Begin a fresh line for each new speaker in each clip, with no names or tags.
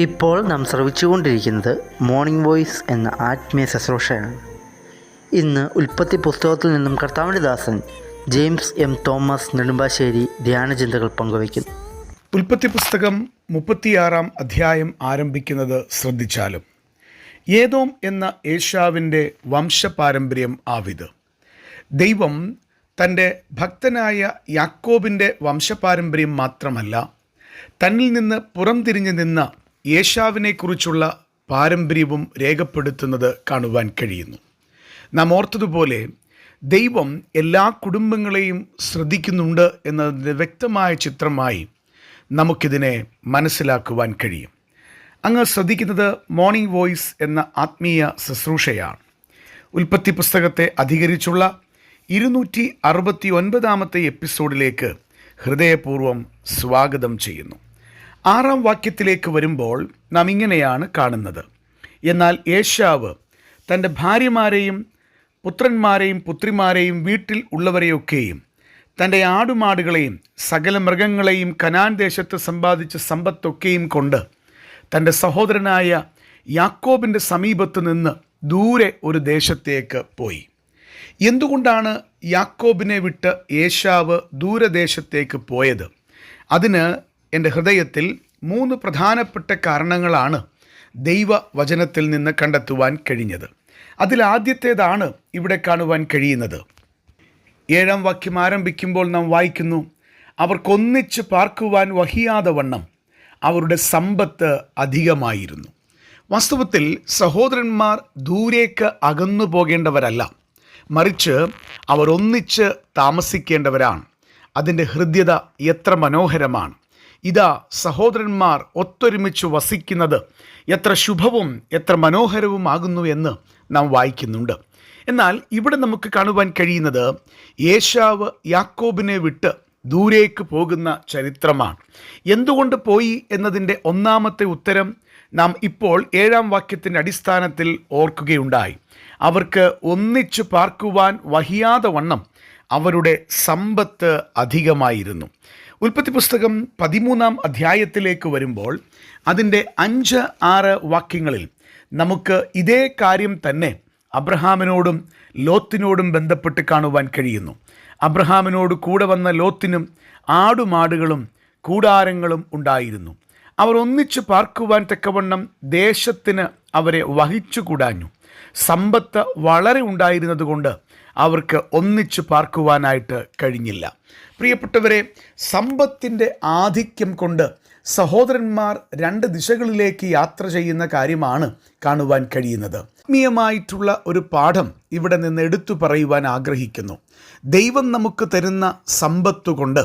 ഇപ്പോൾ നാം ശ്രവിച്ചുകൊണ്ടിരിക്കുന്നത് morning voice എന്ന ആത്മീയ ശുശ്രൂഷയാണ്. ഇന്ന് ഉൽപ്പത്തി പുസ്തകത്തിൽ നിന്നും കർത്താവിന്റെ ദാസൻ ജെയിംസ് എം തോമസ് നെടുമ്പാശ്ശേരി ധ്യാനചിന്തകൾ പങ്കുവയ്ക്കുന്നു.
ഉൽപ്പത്തി പുസ്തകം മുപ്പത്തിയാറാം അധ്യായം ആരംഭിക്കുന്നത് ശ്രദ്ധിച്ചാലും ഏതോം എന്ന ഏഷ്യാവിന്റെ വംശപാരമ്പര്യം ആവിത്. ദൈവം തന്റെ ഭക്തനായ യാക്കോബിന്റെ വംശപാരമ്പര്യം മാത്രമല്ല തന്നിൽ നിന്ന് പുറംതിരിഞ്ഞു നിന്ന യേശാവിനെക്കുറിച്ചുള്ള പാരമ്പര്യവും രേഖപ്പെടുത്തുന്നത് കാണുവാൻ കഴിയുന്നു. നാം ഓർത്തതുപോലെ ദൈവം എല്ലാ കുടുംബങ്ങളെയും ശ്രദ്ധിക്കുന്നുണ്ട് എന്നതിന്റെ വ്യക്തമായ ചിത്രമായി നമുക്കിതിനെ മനസ്സിലാക്കുവാൻ കഴിയും. അങ്ങ് ശ്രദ്ധിക്കുന്നത് മോർണിംഗ് വോയിസ് എന്ന ആത്മീയ ശുശ്രൂഷയാണ്. ഉൽപ്പത്തി പുസ്തകത്തെ അധികരിച്ചുള്ള ഇരുന്നൂറ്റി അറുപത്തി ഒൻപതാമത്തെ എപ്പിസോഡിലേക്ക് ഹൃദയപൂർവം സ്വാഗതം ചെയ്യുന്നു. ആറാം വാക്യത്തിലേക്ക് വരുമ്പോൾ നാം ഇങ്ങനെയാണ് കാണുന്നത്. എന്നാൽ ഏഷ്യാവ് തന്റെ ഭാര്യമാരെയും പുത്രന്മാരെയും പുത്രിമാരെയും വീട്ടിൽ ഉള്ളവരെയൊക്കെയും തന്റെ ആടുമാടുകളെയും സകല മൃഗങ്ങളെയും കനാൻ ദേശത്ത് സമ്പാദിച്ച സമ്പത്തൊക്കെയും കൊണ്ട് തന്റെ സഹോദരനായ യാക്കോബിന്റെ സമീപത്ത് നിന്ന് ദൂരെ ഒരു ദേശത്തേക്ക് പോയി. എന്തുകൊണ്ടാണ് യാക്കോബിനെ വിട്ട് യേശാവ് ദൂരദേശത്തേക്ക് പോയത്? അതിന് എന്റെ ഹൃദയത്തിൽ മൂന്ന് പ്രധാനപ്പെട്ട കാരണങ്ങളാണ് ദൈവവചനത്തിൽ നിന്ന് കണ്ടെത്തുവാൻ കഴിഞ്ഞത്. അതിലാദ്യത്തേതാണ് ഇവിടെ കാണുവാൻ കഴിയുന്നത്. ഏഴാം വാക്യം ആരംഭിക്കുമ്പോൾ നാം വായിക്കുന്നു അവർക്കൊന്നിച്ച് പാർക്കുവാൻ വഹിയാതെ വണ്ണം അവരുടെ സമ്പത്ത് അധികമായിരുന്നു. വാസ്തവത്തിൽ സഹോദരന്മാർ ദൂരേക്ക് അകന്നു പോകേണ്ടവരല്ല മറിച്ച് അവർ ഒന്നിച്ച് താമസിക്കേണ്ടവരാണ്. അതിന്റെ ഹൃദ്യത എത്ര മനോഹരമാണ്. ഇതാ സഹോദരന്മാർ ഒത്തൊരുമിച്ച് വസിക്കുന്നത്. എത്ര ശുഭവും എത്ര മനോഹരവുമാകുന്നു എന്ന് നാം വായിക്കുന്നുണ്ട്. എന്നാൽ ഇവിടെ നമുക്ക് കാണുവാൻ കഴിയുന്നത് യേശാവ് യാക്കോബിനെ വിട്ട് ദൂരേക്ക് പോകുന്ന ചരിത്രമാണ്. എന്തുകൊണ്ട് പോയി എന്നതിന്റെ ഒന്നാമത്തെ ഉത്തരം നാം ഇപ്പോൾ ഏഴാം വാക്യത്തിന്റെ അടിസ്ഥാനത്തിൽ ഓർക്കുകയുണ്ടായി. അവർക്ക് ഒന്നിച്ചു പാർക്കുവാൻ വഹിയാതെ വണ്ണം അവരുടെ സമ്പത്ത് അധികമായിരുന്നു. ഉൽപ്പത്തി പുസ്തകം പതിമൂന്നാം അധ്യായത്തിലേക്ക് വരുമ്പോൾ അതിന്റെ അഞ്ച് ആറ് വാക്യങ്ങളിൽ നമുക്ക് ഇതേ കാര്യം തന്നെ അബ്രഹാമിനോടും ലോത്തിനോടും ബന്ധപ്പെട്ട് കാണുവാൻ കഴിയുന്നു. അബ്രഹാമിനോട് കൂടെ വന്ന ലോത്തിനും ആടുമാടുകളും കൂടാരങ്ങളും ഉണ്ടായിരുന്നു. അവർ ഒന്നിച്ചു പാർക്കുവാൻ തക്കവണ്ണം ദേശത്തിന് അവരെ വഹിച്ചു കൂടാഞ്ഞു സമ്പത്ത് വളരെ ഉണ്ടായിരുന്നതുകൊണ്ട് അവർക്ക് ഒന്നിച്ചു പാർക്കുവാനായിട്ട് കഴിഞ്ഞില്ല. പ്രിയപ്പെട്ടവരെ സമ്പത്തിന്റെ ആധിക്യം കൊണ്ട് സഹോദരന്മാർ രണ്ട് ദിശകളിലേക്ക് യാത്ര ചെയ്യുന്ന കാര്യമാണ് കാണുവാൻ കഴിയുന്നത്. ആത്മീയമായിട്ടുള്ള ഒരു പാഠം ഇവിടെ നിന്ന് എടുത്തു പറയുവാൻ ആഗ്രഹിക്കുന്നു. ദൈവം നമുക്ക് തരുന്ന സമ്പത്തുകൊണ്ട്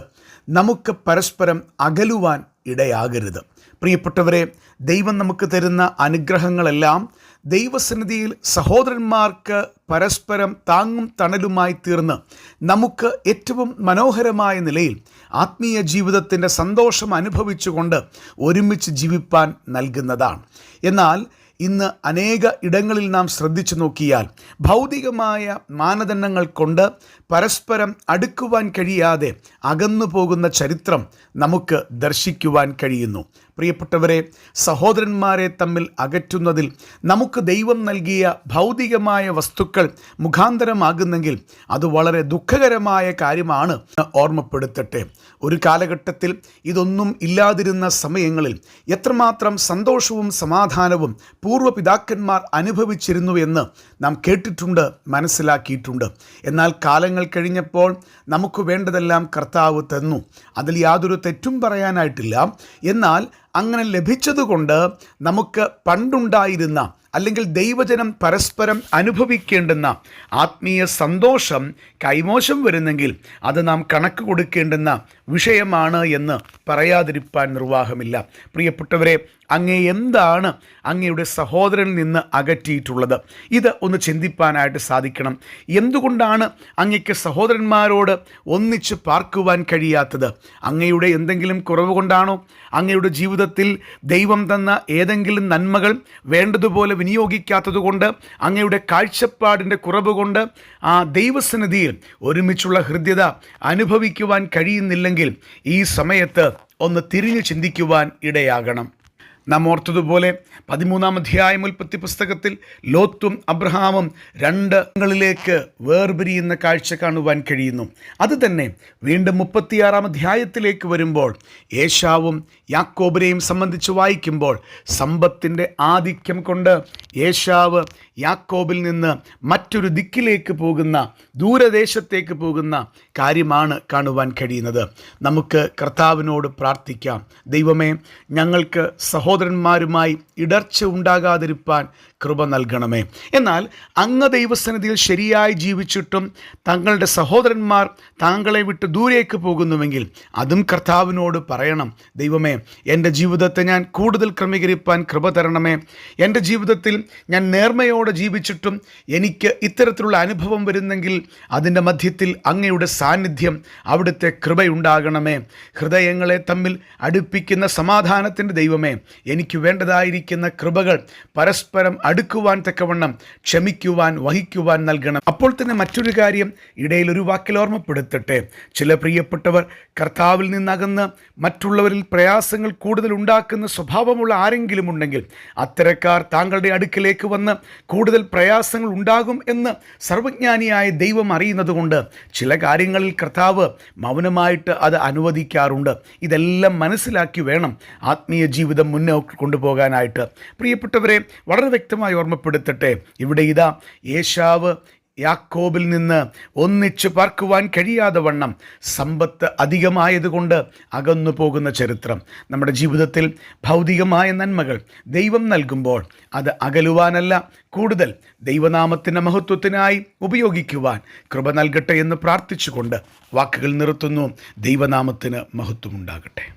നമുക്ക് പരസ്പരം അകലുവാൻ ഇടയാകരുത്. പ്രിയപ്പെട്ടവരെ ദൈവം നമുക്ക് തരുന്ന അനുഗ്രഹങ്ങളെല്ലാം ദൈവസന്നിധിയിൽ സഹോദരന്മാർക്ക് പരസ്പരം താങ്ങും തണലുമായി തീർന്ന് നമുക്ക് ഏറ്റവും മനോഹരമായ നിലയിൽ ആത്മീയ ജീവിതത്തിന്റെ സന്തോഷം അനുഭവിച്ചുകൊണ്ട് ഒരുമിച്ച് ജീവിപ്പാൻ നൽകുന്നതാണ്. എന്നാൽ ഇന്ന് അനേക ഇടങ്ങളിൽ നാം ശ്രദ്ധിച്ചു നോക്കിയാൽ ഭൗതികമായ മാനദണ്ഡങ്ങൾ കൊണ്ട് പരസ്പരം അടുക്കുവാൻ കഴിയാതെ അകന്നു പോകുന്ന ചരിത്രം നമുക്ക് ദർശിക്കുവാൻ കഴിയുന്നു. പ്രിയപ്പെട്ടവരെ സഹോദരന്മാരെ തമ്മിൽ അകറ്റുന്നതിൽ നമുക്ക് ദൈവം നൽകിയ ഭൗതികമായ വസ്തുക്കൾ മുഖാന്തരമാകുന്നെങ്കിൽ അത് വളരെ ദുഃഖകരമായ കാര്യമാണ് ഓർമ്മപ്പെടുത്തട്ടെ. ഒരു കാലഘട്ടത്തിൽ ഇതൊന്നും ഇല്ലാതിരുന്ന സമയങ്ങളിൽ എത്രമാത്രം സന്തോഷവും സമാധാനവും പൂർവപിതാക്കന്മാർ അനുഭവിച്ചിരുന്നു എന്ന് നാം കേട്ടിട്ടുണ്ട് മനസ്സിലാക്കിയിട്ടുണ്ട്. എന്നാൽ കാലങ്ങൾ കഴിഞ്ഞപ്പോൾ നമുക്ക് വേണ്ടതെല്ലാം കർത്താവ് തന്നു. അതിൽ യാതൊരു തെറ്റും പറയാനായിട്ടില്ല. എന്നാൽ അങ്ങനെ ലഭിച്ചതുകൊണ്ട് നമുക്ക് പണ്ടുണ്ടായിരുന്ന അല്ലെങ്കിൽ ദൈവജനം പരസ്പരം അനുഭവിക്കേണ്ടുന്ന ആത്മീയ സന്തോഷം കൈമോശം വരുന്നെങ്കിൽ അത് നാം കണക്ക് കൊടുക്കേണ്ടുന്ന വിഷയമാണ് എന്ന് പറയാതിരിപ്പാൻ നിർവാഹമില്ല. പ്രിയപ്പെട്ടവരെ അങ്ങേ എന്താണ് അങ്ങയുടെ സഹോദരനിൽ നിന്ന് അകറ്റിയിട്ടുള്ളത്? ഇത് ഒന്ന് ചിന്തിപ്പാനായിട്ട് സാധിക്കണം. എന്തുകൊണ്ടാണ് അങ്ങയ്ക്ക് സഹോദരന്മാരോട് ഒന്നിച്ച് പാർക്കുവാൻ കഴിയാത്തത്? അങ്ങയുടെ എന്തെങ്കിലും കുറവ് കൊണ്ടാണോ? അങ്ങയുടെ ജീവിതത്തിൽ ദൈവം തന്ന ഏതെങ്കിലും നന്മകൾ വേണ്ടതുപോലെ വിനിയോഗിക്കാത്തതുകൊണ്ട് അങ്ങയുടെ കാഴ്ചപ്പാടിന്റെ കുറവ് കൊണ്ട് ആ ദൈവസന്നിധിയിൽ ഒരുമിച്ചുള്ള ഹൃദ്യത അനുഭവിക്കുവാൻ കഴിയുന്നില്ലെങ്കിൽ ഈ സമയത്ത് ഒന്ന് തിരിഞ്ഞു ചിന്തിക്കുവാൻ ഇടയാകണം. നാം ഓർത്തതുപോലെ പതിമൂന്നാം അധ്യായം ഉൽപ്പത്തി പുസ്തകത്തിൽ ലോത്തും അബ്രഹാമും രണ്ടങ്ങളിലേക്ക് വേർപിരിയുന്ന കാഴ്ച കാണുവാൻ കഴിയുന്നു. അതുതന്നെ വീണ്ടും മുപ്പത്തിയാറാം അധ്യായത്തിലേക്ക് വരുമ്പോൾ യേശാവും യാക്കോബിനെയും സംബന്ധിച്ച് വായിക്കുമ്പോൾ സമ്പത്തിന്റെ ആധിക്യം കൊണ്ട് യേശാവ് യാക്കോബിൽ നിന്ന് മറ്റൊരു ദിക്കിലേക്ക് പോകുന്ന ദൂരദേശത്തേക്ക് പോകുന്ന കാര്യമാണ് കാണുവാൻ കഴിയുന്നത്. നമുക്ക് കർത്താവിനോട് പ്രാർത്ഥിക്കാം. ദൈവമേ ഞങ്ങൾക്ക് സഹോദരന്മാരുമായി ഇടർച്ച ഉണ്ടാകാതിരിപ്പാൻ കൃപ നൽകണമേ. എന്നാൽ അങ്ങ് ദൈവസന്നിധിയിൽ ശരിയായി ജീവിച്ചിട്ടും തങ്ങളുടെ സഹോദരന്മാർ താങ്കളെ വിട്ട് ദൂരേക്ക് പോകുന്നുവെങ്കിൽ അതും കർത്താവിനോട് പറയണം. ദൈവമേ എന്റെ ജീവിതത്തെ ഞാൻ കൂടുതൽ ക്രമീകരിപ്പാൻ കൃപ തരണമേ. എന്റെ ജീവിതത്തിൽ ഞാൻ നേർമയോടെ ജീവിച്ചിട്ടും എനിക്ക് ഇത്തരത്തിലുള്ള അനുഭവം വരുന്നെങ്കിൽ അതിന്റെ മധ്യത്തിൽ അങ്ങയുടെ സാന്നിധ്യം അവിടുത്തെ കൃപയുണ്ടാകണമേ. ഹൃദയങ്ങളെ തമ്മിൽ അടുപ്പിക്കുന്ന സമാധാനത്തിന്റെ ദൈവമേ എനിക്ക് വേണ്ടതായിരിക്കുന്ന കൃപകൾ പരസ്പരം അടുക്കുവാൻ തക്കവണ്ണം ക്ഷമിക്കുവാൻ വഹിക്കുവാൻ നൽകണം. അപ്പോൾ തന്നെ മറ്റൊരു കാര്യം ഇടയിൽ ഒരു വാക്കിൽ ഓർമ്മപ്പെടുത്തട്ടെ. ചില പ്രിയപ്പെട്ടവർ കർത്താവിൽ നിന്നകന്ന് മറ്റുള്ളവരിൽ പ്രയാസങ്ങൾ കൂടുതൽ ഉണ്ടാക്കുന്ന സ്വഭാവമുള്ള ആരെങ്കിലും ഉണ്ടെങ്കിൽ അത്തരക്കാർ താങ്കളുടെ അടുക്കിലേക്ക് വന്ന് കൂടുതൽ പ്രയാസങ്ങൾ ഉണ്ടാകും എന്ന് സർവജ്ഞാനിയായ ദൈവം അറിയുന്നതുകൊണ്ട് ചില കാര്യങ്ങളിൽ കർത്താവ് മൗനമായിട്ട് അത് അനുവദിക്കാറുണ്ട്. ഇതെല്ലാം മനസ്സിലാക്കി വേണം ആത്മീയ ജീവിതം മുന്നോട്ട് കൊണ്ടുപോകാനായിട്ട്. പ്രിയപ്പെട്ടവരെ വളരെ വ്യക്തമായി ഓർമ്മപ്പെടുത്തട്ടെ ഇവിടെ ഇതാ യേശാവ് യാക്കോബിൽ നിന്ന് ഒന്നിച്ച് പാർക്കുവാൻ കഴിയാതെ വണ്ണം സമ്പത്ത് അധികമായതുകൊണ്ട് അകന്നു പോകുന്ന ചരിത്രം. നമ്മുടെ ജീവിതത്തിൽ ഭൗതികമായ നന്മകൾ ദൈവം നൽകുമ്പോൾ അത് അകലുവാനല്ല കൂടുതൽ ദൈവനാമത്തിന്റെ മഹത്വത്തിനായി ഉപയോഗിക്കുവാൻ കൃപ നൽകട്ടെ എന്ന് പ്രാർത്ഥിച്ചുകൊണ്ട് വാക്കുകൾ നിർത്തുന്നു. ദൈവനാമത്തിന് മഹത്വമുണ്ടാകട്ടെ.